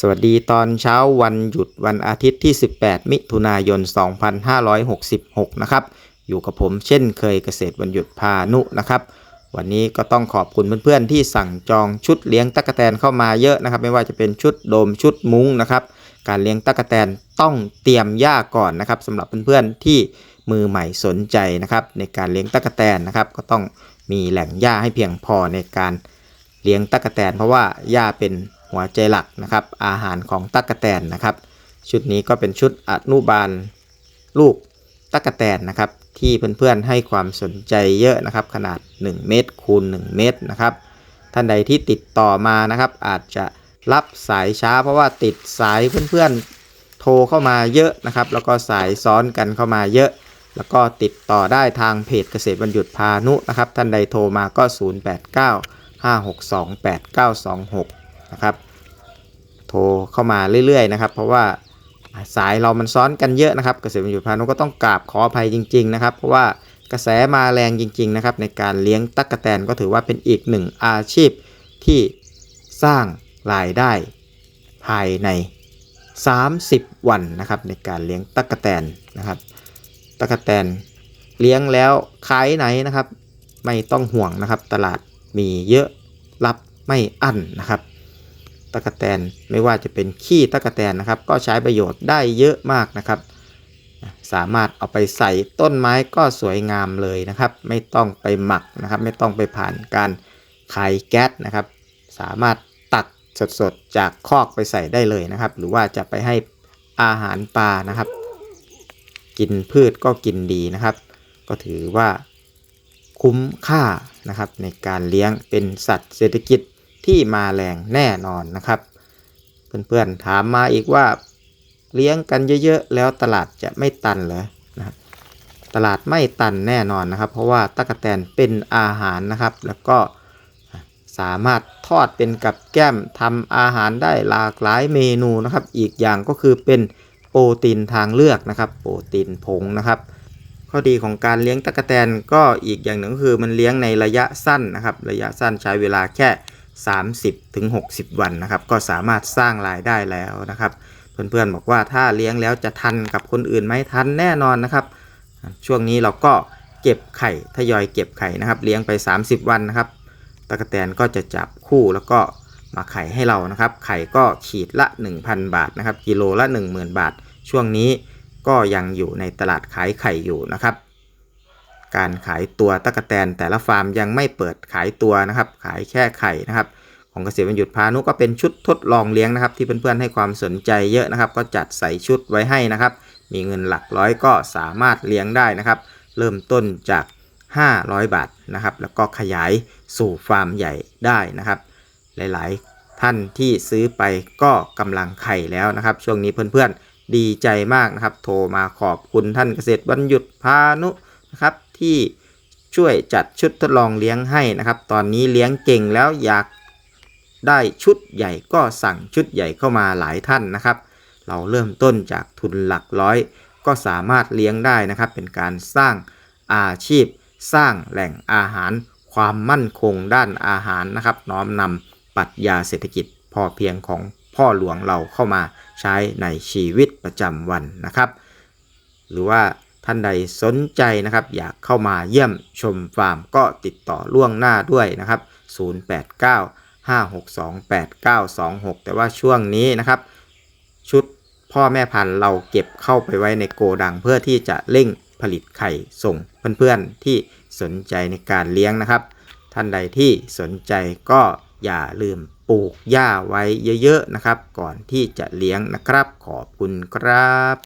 สวัสดีตอนเช้าวันหยุดวันอาทิตย์ที่ 18 มิถุนายน 2566 นะครับ อยู่กับผมเช่นเคยเกษตรวันหยุดพานุนะครับ วันนี้ก็ต้องขอบคุณเพื่อนๆ ที่สั่งจองชุดเลี้ยงตั๊กแตนเข้ามาเยอะนะครับ ไม่ว่าจะเป็นชุดโดมชุดมุ้งนะครับ การเลี้ยงตั๊กแตนต้องเตรียมหญ้าก่อนนะครับสำหรับเพื่อนๆที่มือใหม่สนใจนะครับ ในการเลี้ยงตั๊กแตนนะครับ ก็ต้องมีแหล่งหญ้าให้เพียงพอในการเลี้ยงตั๊กแตน เพราะว่าหญ้าเป็น หัวใจหลักนะครับ อาหารของตั๊กแตนนะครับ ชุดนี้ก็เป็นชุดอนุบาลลูกตั๊กแตนนะครับ ที่เพื่อนๆให้ความสนใจเยอะนะครับ ขนาด 1 เมตรคูณ1 เมตรนะครับ ท่านใดที่ติดต่อมานะครับ อาจจะรับสายช้า เพราะว่าติดสายเพื่อนๆโทรเข้ามาเยอะนะครับ แล้วก็สายซ้อนกันเข้ามาเยอะแล้วก็ติดต่อได้ทางเพจเกษตรบรรยุทธพานุนะครับ ท่านใดโทรมาก็ 089 5628926 นะครับ โทรเข้ามาเรื่อยๆนะครับ เพราะว่าสายเรามันซ้อนกันเยอะนะครับ เกษตรบรรยุทธ์พานุก็ต้องกราบขออภัยจริง ๆ นะครับ เพราะว่ากระแสมาแรงจริง ๆ นะครับ ในการเลี้ยงตั๊กแตนก็ถือว่าเป็นอีกหนึ่งอาชีพที่สร้างรายได้ภายใน 30 วันนะครับ ในการเลี้ยงตั๊กแตนนะครับตั๊กแตนเลี้ยงแล้วขายไหนนะครับ ไม่ต้องห่วงนะครับ ตลาดมีเยอะรับไม่อั้นนะครับ ตะกะแตนไม่ว่าจะเป็นขี้ตะกะแตนนะครับ ก็ใช้ประโยชน์ได้เยอะมากนะครับ สามารถเอาไปใส่ต้นไม้ก็สวยงามเลยนะครับ ไม่ต้องไปหมักนะครับ ไม่ต้องไปผ่านการขายแก๊สนะครับ สามารถตักสดๆจากคอกไปใส่ได้เลยนะครับ หรือว่าจะไปให้อาหารปลานะครับ กินพืชก็กินดีนะครับ ก็ถือว่าคุ้มค่านะครับในการเลี้ยงเป็นสัตว์เศรษฐกิจ ที่มาแรงแน่นอนนะครับ เพื่อนๆถามมาอีกว่าเลี้ยงกันเยอะๆ แล้วตลาดจะไม่ตันเหรอนะตลาดไม่ตันแน่นอนนะครับ เพราะว่าตะกแตนเป็นอาหารนะครับ แล้วก็สามารถทอดเป็นกับแก้มทำอาหารได้หลากหลายเมนูนะครับ อีกอย่างก็คือเป็นโปรตีนทางเลือกนะครับ โปรตีนผงนะครับ ข้อดีของการเลี้ยงตะกแตนก็อีกอย่างหนึ่งก็คือมันเลี้ยงในระยะสั้นนะครับ ระยะสั้นใช้เวลาแค่ 30ถึง60 วันนะครับ ก็สามารถสร้างรายได้แล้วนะครับ เพื่อนๆบอกว่าถ้าเลี้ยงแล้วจะทันกับคนอื่นไหมทันแน่นอนนะครับ ช่วงนี้เราก็เก็บไข่ทยอยเก็บไข่นะครับ เลี้ยงไป 30 วันนะครับตะกแตนก็จะจับคู่แล้วก็มาไข่ให้เรานะครับ ไข่ก็ขีดละ 1,000 บาทนะครับ กิโลละ 10,000 บาท ช่วงนี้ก็ยังอยู่ในตลาดขายไข่อยู่นะครับ การขายตัวตะกะแตนแต่ละฟาร์มยังไม่เปิดขายตัวนะครับ ขายแค่ไข่นะครับ ของเกษตรบรรยุทธ์พานุก็เป็นชุดทดลองเลี้ยงนะครับ ที่เพื่อนๆให้ความสนใจเยอะนะครับ ก็จัดใส่ชุดไว้ให้นะครับ มีเงินหลักร้อยก็สามารถเลี้ยงได้นะครับ เริ่มต้นจาก 500 บาทนะครับ แล้วก็ขยายสู่ฟาร์มใหญ่ได้นะครับ หลายๆ ท่านที่ซื้อไปก็กำลังไข่แล้วนะครับ ช่วงนี้เพื่อนๆดีใจมากนะครับ โทรมาขอบคุณท่านเกษตรบรรยุทธ์พานุนะครับ ที่ช่วยจัดชุดทดลองเลี้ยงให้นะครับ ตอนนี้เลี้ยงเก่งแล้วอยากได้ชุดใหญ่ก็สั่งชุดใหญ่เข้ามาหลายท่านนะครับ เราเริ่มต้นจากทุนหลักร้อย ก็สามารถเลี้ยงได้นะครับ เป็นการสร้างอาชีพ สร้างแหล่งอาหาร ความมั่นคงด้านอาหารนะครับ น้อมนำปรัชญาเศรษฐกิจพอเพียงของพ่อหลวงเราเข้ามาใช้ในชีวิตประจำวันนะครับ หรือว่า ท่านใดสนใจนะครับ อยากเข้ามาเยี่ยมชมฟาร์มก็ติดต่อล่วงหน้าด้วยนะครับ 089 562 8926 แต่ว่าช่วงนี้นะครับ ชุดพ่อแม่พันธุ์เราเก็บเข้าไปไว้ในโกดังเพื่อที่จะเร่งผลิตไข่ส่งเพื่อนๆที่สนใจในการเลี้ยงนะครับ ท่านใดที่สนใจก็อย่าลืมปลูกหญ้าไว้เยอะๆนะครับ ก่อนที่จะเลี้ยงนะครับ ขอบคุณครับ